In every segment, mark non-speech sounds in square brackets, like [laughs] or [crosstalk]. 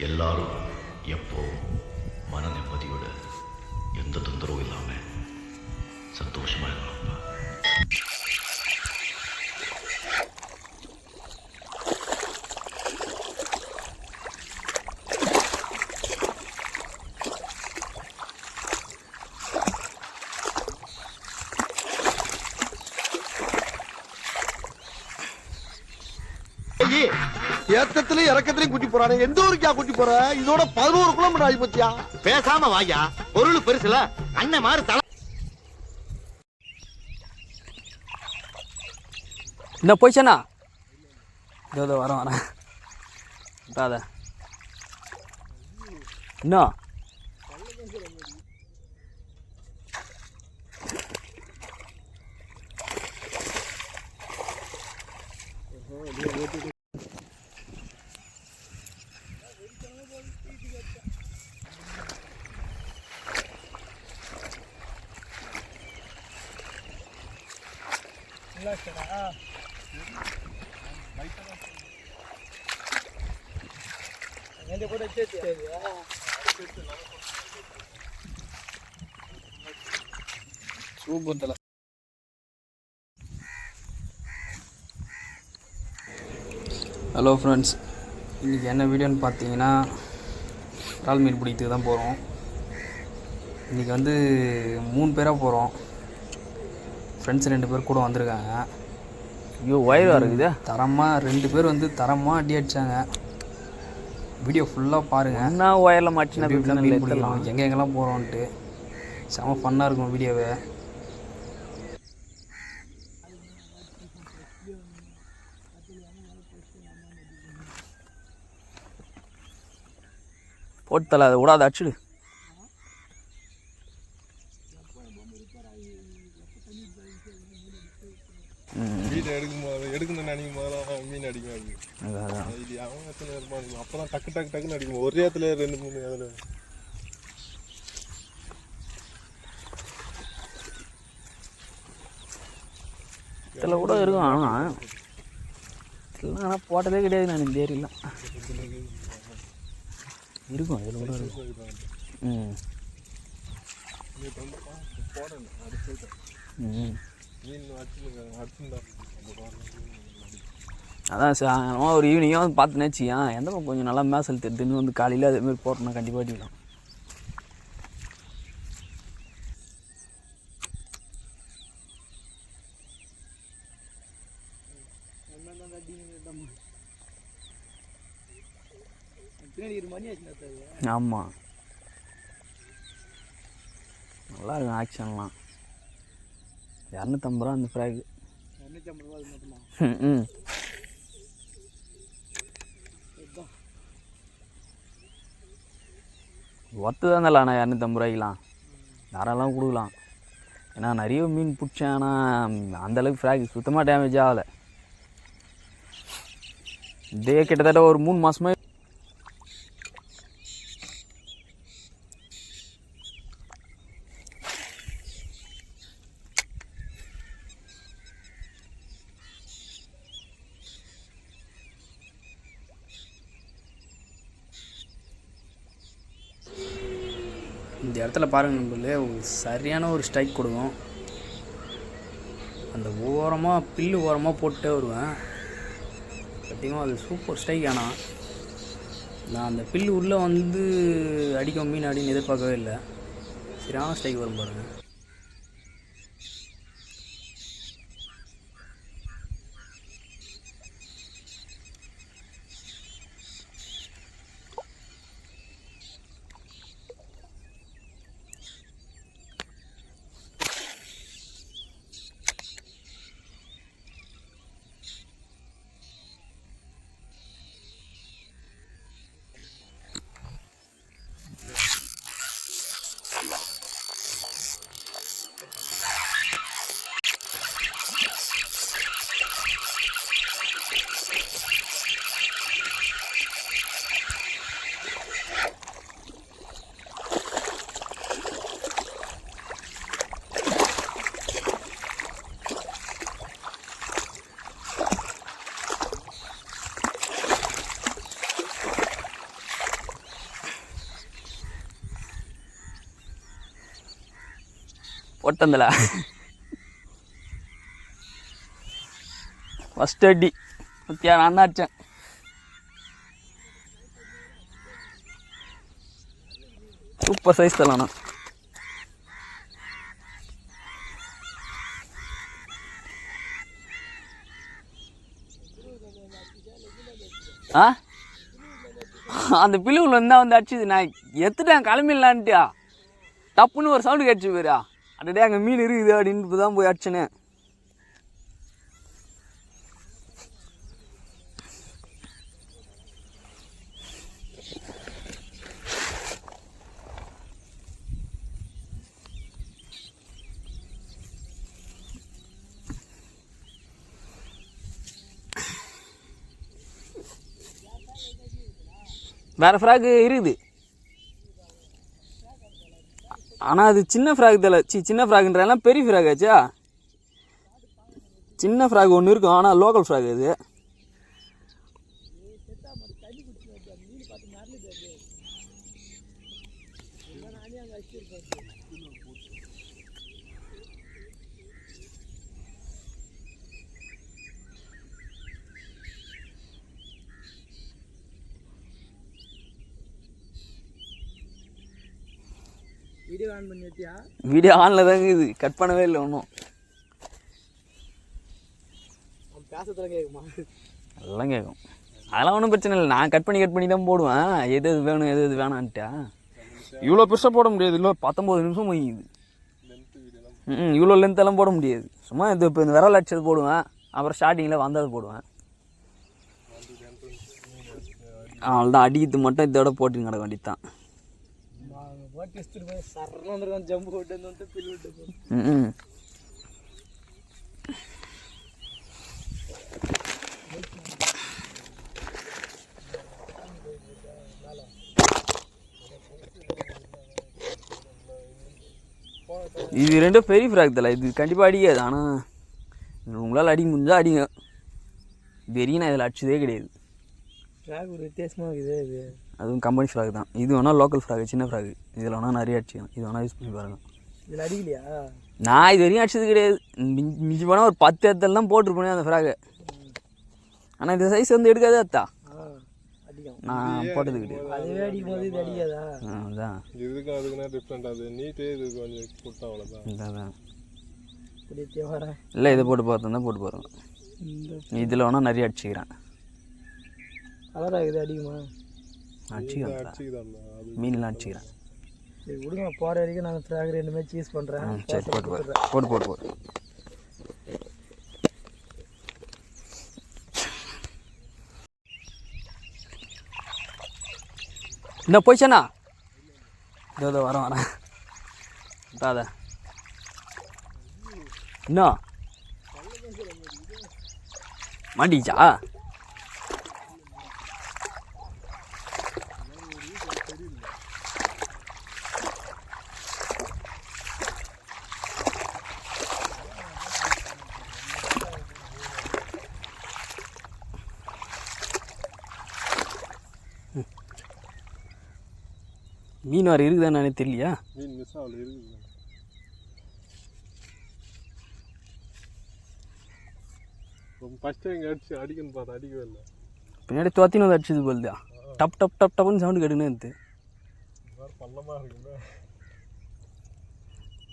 எல்லாரும் எப்போ மன நிம்மதியோட எந்த தொந்தரவும் இல்லாமல் சந்தோஷமாக இருக்கணும்ப்பா ஏத்தத்திலயும் இறக்கத்திலயும் கூட்டி போறானே. எந்த ஊருக்கா கூட்டி போற? இதோட பதினோரு கிலோமீட்டர் ஆகி போச்சியா? பேசாம வாயா. பொருள் பெருசுல. அண்ணன் மாதிரி தலை. என்ன போயிச்சண்ணா இதோ இதோ வரேன் வரேன் விட்டாத. என்ன? ஹலோ ஃப்ரெண்ட்ஸ் இன்றைக்கி என்ன வீடியோன்னு பார்த்தீங்கன்னா இறால் மீன் பிடிக்கிறதுக்கு தான் போகிறோம் இன்றைக்கி வந்து மூணு பேராக போகிறோம் ஃப்ரெண்ட்ஸ் ரெண்டு பேர் கூட வந்திருக்காங்க. ஐயோ வயிறு இருக்குது தரமாக ரெண்டு பேர் வந்து தரமாக அடி அடித்தாங்க வீடியோ ஃபுல்லாக பாருங்கள் என்ன ஒயரில் மாட்டினா பிடிக்கிறோம் எங்கே எங்கெல்லாம் போகிறோன்ட்டு செம ஃபன்னாக இருக்கும் வீடியோவை போட்டு தலை அதை விடாத அடிச்சுடு வீட்டை எடுக்கும் போது எடுக்கணும்னு நினைக்கும் போதெல்லாம் மீன் அடிக்கும் அது அதான், அதான். இது அவன் எத்தனை இருப்பான் அப்பதான் டக்கு டக்கு டக்குன்னு அடிக்கும் ஒரே இடத்துல ரெண்டு மூணு அதில் இதில் கூட இருக்கும் ஆனால் இல்லை ஆனால் போட்டதே கிடையாது நான் இந்த ஏரியில். இருக்கும் இதில் கூட இருக்கும். ம். ம். அதான் சார் ஒரு ஈவினிங்காக வந்து பார்த்து நினச்சியா? எந்த கொஞ்சம் நல்லா மேசல் தெரிஞ்சுன்னு வந்து காலையில் அதேமாதிரி போட்டோம்னா கண்டிப்பாக அடிக்கலாம் ஆமாம் நல்லா இருக்கும் ஆக்ஷன்லாம் இரநூத்தம்பது ரூபா அந்த ஃப்ராக்கு ம் ஒர்த்து தான் இல்லை ஆனால் இரநூத்தம்பது ரூபாய்க்கலாம் தாராளமாக கொடுக்கலாம். ஏன்னா நிறைய மீன் பிடிச்சேன் ஆனால் அந்தளவுக்கு ஃப்ராக் சுத்தமாக டேமேஜ் ஆகலை. இதே கிட்டத்தட்ட ஒரு மூணு மாதமாக இந்த இடத்துல பாருங்க நண்பர்களே ஒரு சரியான ஒரு ஸ்ட்ரைக் கொடுக்கும். அந்த ஓரமாக பில்லு ஓரமாக போட்டுட்டே வருவேன். பார்த்தீங்கன்னா அது சூப்பர் ஸ்ட்ரைக் ஆனால் நான் அந்த பில்லு உள்ளே வந்து அடிக்கும் மீன் அடின்னு எதிர்பார்க்கவே இல்லை. சரியான ஸ்ட்ரைக் வரும் பாருங்கள் ஒட்டந்தில் ஃபஸ்ட் அடி. பத்தியா நான் தான் அடித்தேன் சூப்பர் சைஸ் தலாண்ணா ஆ? அந்த பிலுவில் இருந்தால் வந்து அடிச்சுது நான் எத்துட்டேன் கிளம்பிடலான்ட்டியா? டப்புன்னு ஒரு சவுண்டு கேட்டுச்சு போயிடா அடடே அங்கே மீன் இருக்குது அப்படின்னு தான் போய் அடிச்சனே. வேறு ஃப்ராக்கு இருக்குது. ஆனால் அது சின்ன ஃப்ராக் தலை. சி சின்ன ஃப்ராக்ன்றலாம் பெரிய ஃப்ராக் ஆச்சா? சின்ன ஃப்ராக் ஒன்று இருக்கும் ஆனால் லோக்கல் ஃப்ராக் அது. வீடியோ ஆன் பண்ணி வச்சியா? வீடியோ ஆனில் தாங்க இது. கட் பண்ணவே இல்லை ஒன்றும் பேசத்துல கேட்குமா அதெல்லாம் கேட்கும் அதெல்லாம் ஒன்றும் பிரச்சனை இல்லை. நான் கட் பண்ணி கட் பண்ணி தான் போடுவேன். எது எது வேணும் எது எது வேணான்ட்டா? இவ்வளோ பெருசாக போட முடியாது. இல்லை பத்தொம்போது நிமிஷம் முடியுது. ம் இவ்வளோ லென்த்தெல்லாம் போட முடியாது. சும்மா இது இப்போ இந்த விரல் அடிச்சது போடுவேன். அப்புறம் ஸ்டார்டிங்கில் வந்தது போடுவேன். அவ்வளோதான் அடிக்கிறது மட்டும் இதோட போட்டு கிடக்க வேண்டியது தான் விட்டு வந்து பில்லு விட்டு ம் இது ரெண்டும் பெரிய ஃப்ராக் தலை இது கண்டிப்பாக அடிக்காது ஆனால் உங்களால் அடிக்க முடிஞ்சால் அடிங்க வரைக்கும் நான் இதில் அடிச்சதே கிடையாது ஃப்ராக் ஒரு வித்தியாசமாக இருக்குது இது அதுவும் கம்பெனி ஃப்ராக் தான். இது வேணால் லோக்கல் ஃப்ராக் சின்ன ஃப்ராக் இதில் வேணால் நிறைய அடிச்சிக்கலாம் இது வேணால் யூஸ் பண்ணி பாருங்கள் இதில் அடிக்கலையா? நான் இது வரையும் அடிச்சது கிடையாது. மிஞ்சி மிஞ்சி போனால் ஒரு பத்து இடத்துல தான் போட்டிருப்பேனே அந்த ஃப்ராகை ஆனால் இந்த சைஸ் வந்து எடுக்காதே அத்தா. நான் போட்டது கிடையாது. அதுவே அடிக்கும் போது இது அடிக்காதா? ஆ, அதான் இதுக்கும் அதுக்குன்னா டிஃப்ரெண்ட் அது நீட்டே இது கொஞ்சம் கொடுத்தா அவ்வளோதான் இதான், அதான் இப்படி வரேன் இல்லை இதை போட்டு பார்த்தா தான் போட்டு பாருங்க. இந்த இதில் வேணால் நிறைய அடிச்சுக்கிறேன். கலர் ஆகுது அடிக்குமா? அடிச்சுக்கிறேன் மீன்லாம் அடிச்சுக்கிறேன் சரி விடுங்க போகிற வரைக்கும் நாங்கள் ஃப்ராக் ரெண்டு மேட்ச் யூஸ் பண்ணுறேன் சரி போட்டு போட்டு போட்டு போட்டு போட்டு இந்த போயிச்சண்ணா இதோ இதோ வரேன் வரேன். விட்டாத என்ன மாட்டிச்சா மீன் வர இருக்குதான்னு எனக்கு தெரியலையா? மீன் மிஸ் ஆகல இருக்குது ஃபஸ்ட்டு அடிச்சு அடிக்கணும் பார்த்தா அடிக்கவே இல்லை. பின்னாடி துவத்தின்னு வந்து அடிச்சது போல்தா டப் டப் டப் டப்னு சவுண்டு கேட்டுன்னு இருந்து வேறு பள்ளமாக இருக்குல்ல.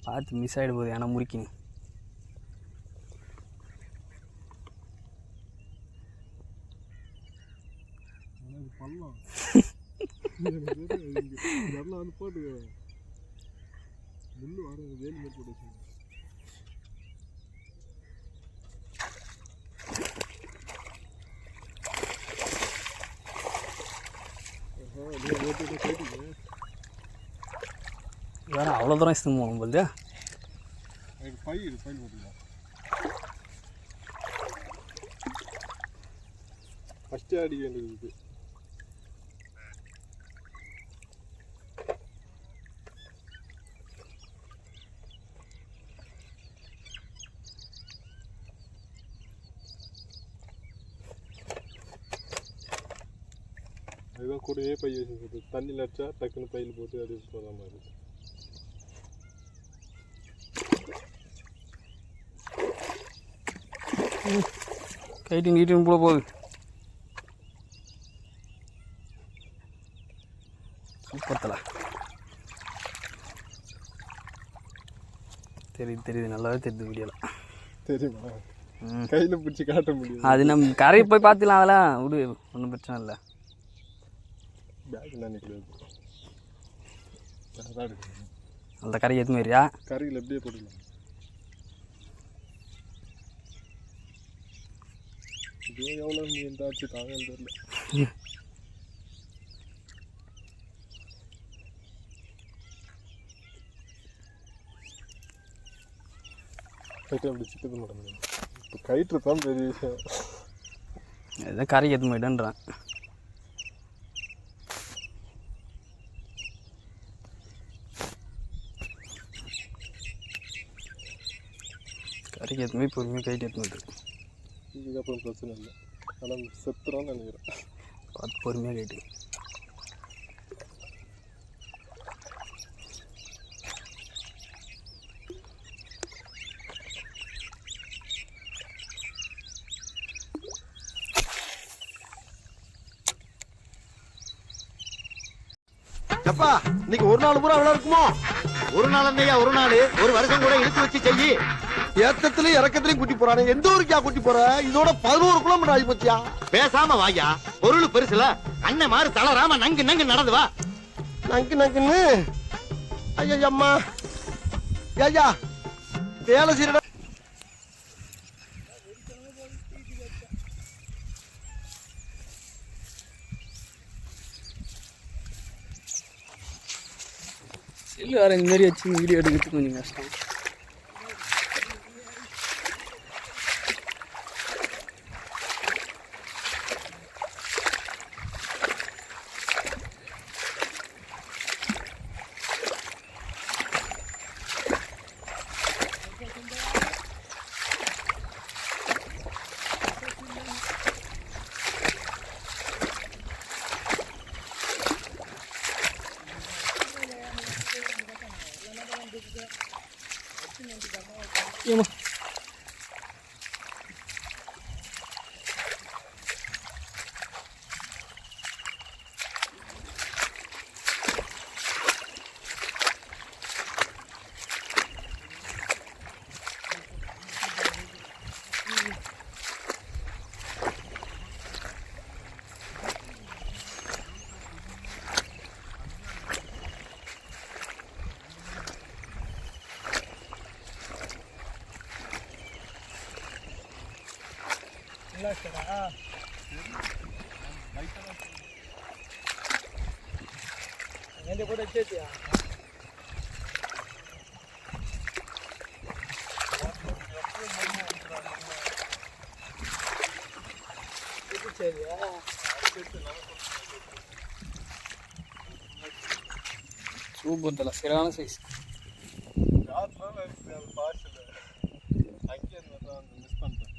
பார்த்து மிஸ் ஆகிட போகுது ஏன்னா இது பள்ளம். [laughs] நல்லா வந்து போட்டுக்க முள்ளு வர வேலி மாதிரி போட்டு அவ்வளோ தூரம் இஷ்டம் போகணும் போலியா எனக்கு பை பை போட்டுக்கலாம் ஃபஸ்ட்டே அடிக்க வேண்டியது அதுதான் கூடவே பை வச்சு தண்ணியில் அடித்தா டக்குன்னு பையில் போட்டு அது யூஸ் போகிற மாதிரி கைட்டும் கீட்டும் போல போகுது. சூப்பத்தில் தெரியுது தெரியுது. நல்லாவே தெரியுது வீடியோவில் தெரியுமா? கையில் பிடிச்சி காட்ட முடியும்? அது நம்ம கரையை போய் பார்த்துக்கலாம் அதெல்லாம். விடு ஒன்றும் பிரச்சனை இல்லை. பேக் அதான் இருக்கு. அந்த கரையை எதுவும் வரியா கறியில் எப்படியே போட்டுக்கலாம். இதுவும் எவ்வளோ மீன் தாச்சு தாங்கன்னு தெரியல கைட்டு அப்படி சிக்கது இப்போ கயிற்று தான் பெரிய விஷயம். எதுவும் கரையை எதுவும் போயிடுன்றான் கரைக்கு எதுவுமே பொறுமையாக கைட்டு எத்துன்னு வருது இதுக்கப்புறம் பிரச்சனை இல்லை. ஆனால் செத்துறோம்னு நினைக்கிறேன். பார்த்து பொறுமையாக கைட்டு. எப்பா இன்னைக்கு ஒரு நாள் பூரா விழா இருக்குமோ? ஒரு நாள் என்னையா ஒரு நாள். ஒரு வருஷம் கூட இழுத்து வச்சு செய்யி. ஏத்தத்திலயும் இறக்கத்திலயும் கூட்டி போறானே. எந்த ஊருக்கா கூட்டி போற? இதோட பதினோரு கிலோமீட்டர் ஆகி போச்சியா? பேசாம வாயா பொருள் பெருசுல. அண்ணன் மாறு தளராம நங்கு நங்கு நடந்து வா. நங்கு நங்குன்னு? ஐயா அம்மா ஐயா வேலை செய்யற செல்லு வேறு இந்த மாதிரி வச்சு வீடியோ எடுக்கிறதுக்கு கொஞ்சம் கஷ்டம். சூப்பர் தலை சரியான சைஸ் யாருனாலும் எனக்கு அது பார்சல் அங்கேயே இருந்தால் தான் அந்த மிஸ் பண்ணிட்டேன்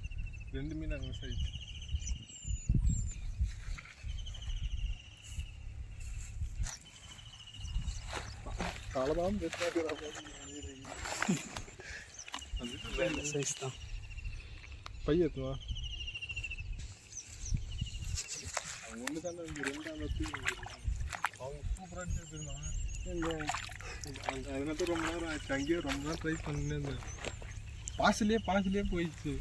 ரெண்டு மீன் அங்கே மிஸ் ஆயிடுச்சு அவ்வளோதான் சைஸ் தான் பையத்துவா அவங்க ஒன்று தானே இங்கே ரெண்டாவது அவங்க சூப்பராக எடுத்துருந்தாங்க அங்கே அதனால ரொம்ப நேரம் ஆச்சு அங்கேயே ரொம்ப நேரம் ட்ரை பண்ணினே இருந்தேன் பாசிலே பாசிலே போயிடுச்சு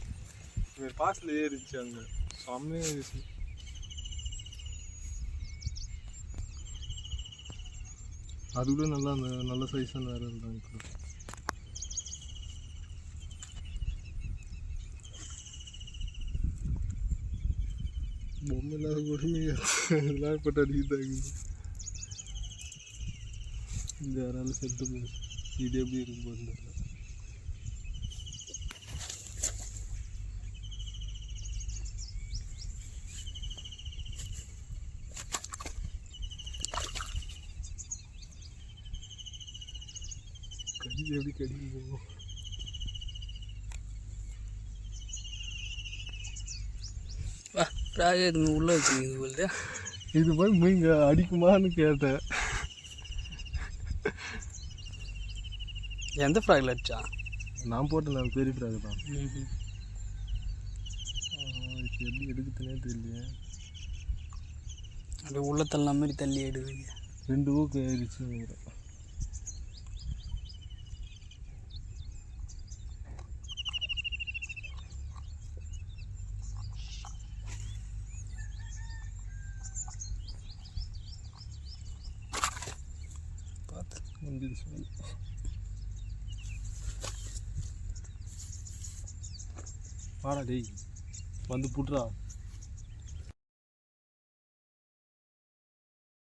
பாசில் ஏறிச்சு அங்கே. செம்மையாக இருந்துச்சு அது கூட நல்லா அந்த நல்ல சைஸாக வேறு இருந்தாங்க பொம்மை இல்லாத கூட எல்லாம் போட்டு அடிக்கிறாங்க. இந்த யாராலும் செத்து போகுது இது எப்படி இருக்கும் போது கடி எப்படி கடிக்கும் போகும்? ராஜா இது உள்ளே வச்சுருக்குது போல இது போய் மீங்க அடிக்குமான்னு கேட்டேன். எந்த ஃப்ராகில் அடிச்சா? நான் போட்ட நான் பெரிய ஃப்ராக் தான். எப்படி எடுக்குதுன்னே தெரியலையே. அப்படியே உள்ள தள்ள மாதிரி தள்ளி எடுக்குது. ரெண்டு ஊக்கு ஆயிடுச்சுன்னு நினைக்கிறேன் பார்த்து முடிஞ்சது சொல்லி வாடா டேய் வந்து புட்றா